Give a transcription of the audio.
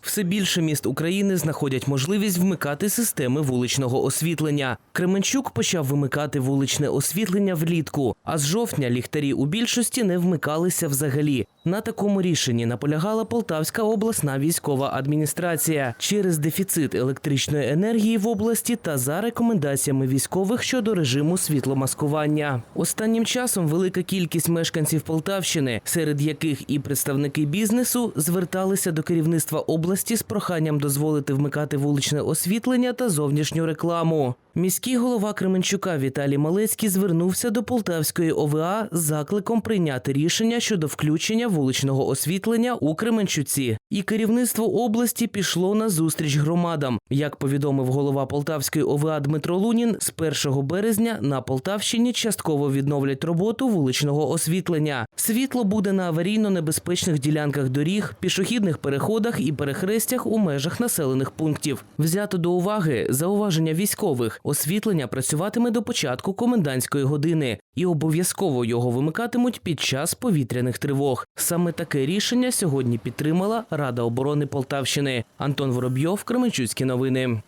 Все більше міст України знаходять можливість вмикати системи вуличного освітлення. Кременчук почав вимикати вуличне освітлення влітку, а з жовтня ліхтарі у більшості не вмикалися взагалі. На такому рішенні наполягала Полтавська обласна військова адміністрація через дефіцит електричної енергії в області та за рекомендаціями військових щодо режиму світломаскування. Останнім часом велика кількість мешканців Полтавщини, серед яких і представники бізнесу, зверталися до керівництва області з проханням дозволити вмикати вуличне освітлення та зовнішню рекламу. Міський голова Кременчука Віталій Малецький звернувся до Полтавської ОВА з закликом прийняти рішення щодо включення вуличного освітлення у Кременчуці. І керівництво області пішло на зустріч громадам. Як повідомив голова Полтавської ОВА Дмитро Лунін, з 1 березня на Полтавщині частково відновлять роботу вуличного освітлення. Світло буде на аварійно-небезпечних ділянках доріг, пішохідних переходах і перехрестях у межах населених пунктів. Взято до уваги зауваження військових. Освітлення працюватиме до початку комендантської години і обов'язково його вимикатимуть під час повітряних тривог. Саме таке рішення сьогодні підтримала Рада оборони Полтавщини. Антон Воробйов, Кременчуцькі новини.